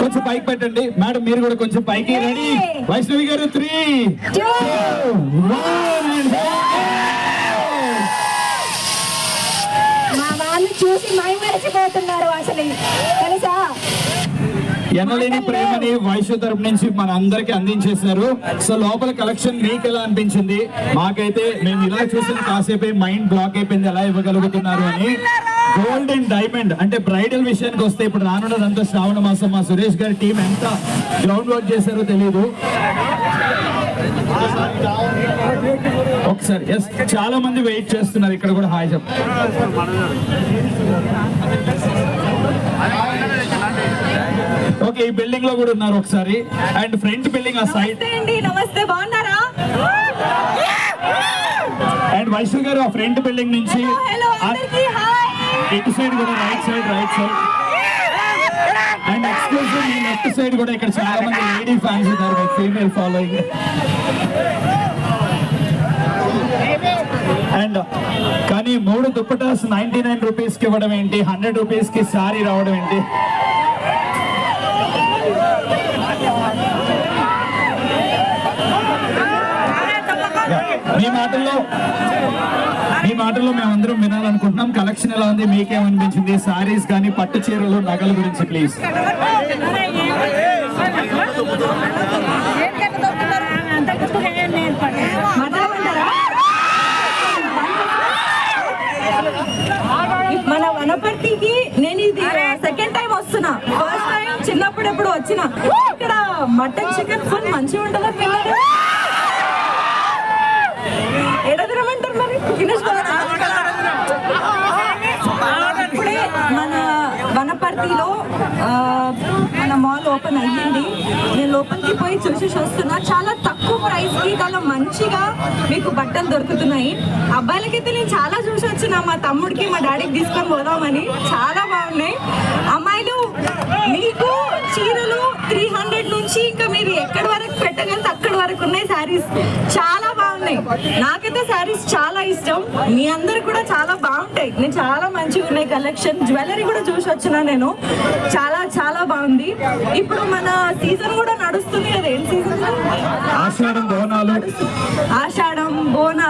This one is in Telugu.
కొంచెం పైకి పెట్టండి. మేడం మీరు కూడా కొంచెం పైకి రెడీ. వైష్ణవి గారు త్రీ. మా వాళ్ళు చూసి మై మరిచిపోతున్నారు అసలు. తెలుసా? ఎనలేని ప్రేమని వైశ్య తరపు నుంచి మన అందరికి అందించేశారు. సో లోపల కలెక్షన్ మీకు ఎలా అనిపించింది? మాకైతే మేము ఇలా చూసిన కాసేపే మైండ్ బ్లాక్ అయిపోయింది. ఎలా ఇవ్వగలుగుతున్నారు అని. గోల్డ్ అండ్ డైమండ్ అంటే బ్రైడల్ విషయానికి వస్తే ఇప్పుడు రానున్నదంతా శ్రావణ మాసం. మా సురేష్ గారి టీం ఎంత గ్రౌండ్ వర్క్ చేశారో తెలియదు ఒకసారి ఎస్ చాలా మంది వెయిట్ చేస్తున్నారు. ఇక్కడ కూడా హాయ్ చెప్ ఓకే ఈ బిల్డింగ్లో కూడా ఉన్నారు ఒకసారి. అండ్ ఫ్రంట్ బిల్డింగ్ ఆ సైడ్ నమస్తే. బాగున్నారు? వైష్ణవ్ గారు ఆ ఫ్రంట్ బిల్డింగ్ నుంచి ఇటు సైడ్ కూడా right side right side and exclusive ఈ లెఫ్ట్ సైడ్ కూడా ఇక్కడ చాలా మంది లేడీ ఫ్యాన్స్ ఉన్నారు ఫీమేల్ ఫాలోయింగ్ అండ్ కానీ మూడు దుప్పటాస్ నైన్టీ నైన్ రూపీస్కి ఇవ్వడం ఏంటి? హండ్రెడ్ రూపీస్కి సారీ రావడం ఏంటి? మీ మాటల్లో మీ మాటల్లో మేమందరం వినాలనుకుంటున్నాం. కలెక్షన్ ఎలా ఉంది? మీకేమనిపించింది? సారీస్ కానీ పట్టు చీరలు నగల గురించి ప్లీజ్ మన వనపర్తికి నేను ఇది సెకండ్ టైం వస్తున్నా. ఫస్ట్ టైం చిన్నప్పుడు ఎప్పుడు వచ్చిన. ఇక్కడ మటన్ చికెన్ ఫుల్ మంచిగా ఉంటుందా పిల్లలు ఎడదిరమంటారు మరి ఫినిష్ ఇప్పుడే మన వనపర్తిలో మన మాల్ ఓపెన్ అయ్యింది. నేను లోపలికి పోయి చూసేసి వస్తున్నా చాలా తక్కువ ప్రైస్కి చాలా మంచిగా మీకు బట్టలు దొరుకుతున్నాయి. అబ్బాయిలకైతే నేను చాలా చూసి వచ్చిన మా తమ్ముడికి మా డాడీకి తీసుకొని పోదామని. చాలా బాగున్నాయి. అమ్మాయిలు మీకు చీరలు త్రీ హండ్రెడ్ నుంచి ఇంకా మీరు ఎక్కడి వరకు పెట్టగలితే అక్కడి వరకు ఉన్నాయి శారీస్ చాలా బాగున్నాయి నాకైతే శారీస్ చాలా ఇష్టం. మీ అందరు కూడా చాలా బాగుంటాయి. నేను చాలా మంచిగా ఉన్నాయి కలెక్షన్. జ్యువెలరీ కూడా చూసి వచ్చిన నేను. చాలా చాలా బాగుంది. ఇప్పుడు మన సీజన్ కూడా నడుస్తుంది కదా. ఏం సీజన్? ఆషాఢం బోనాలు. ఆషాఢం బోనాలు.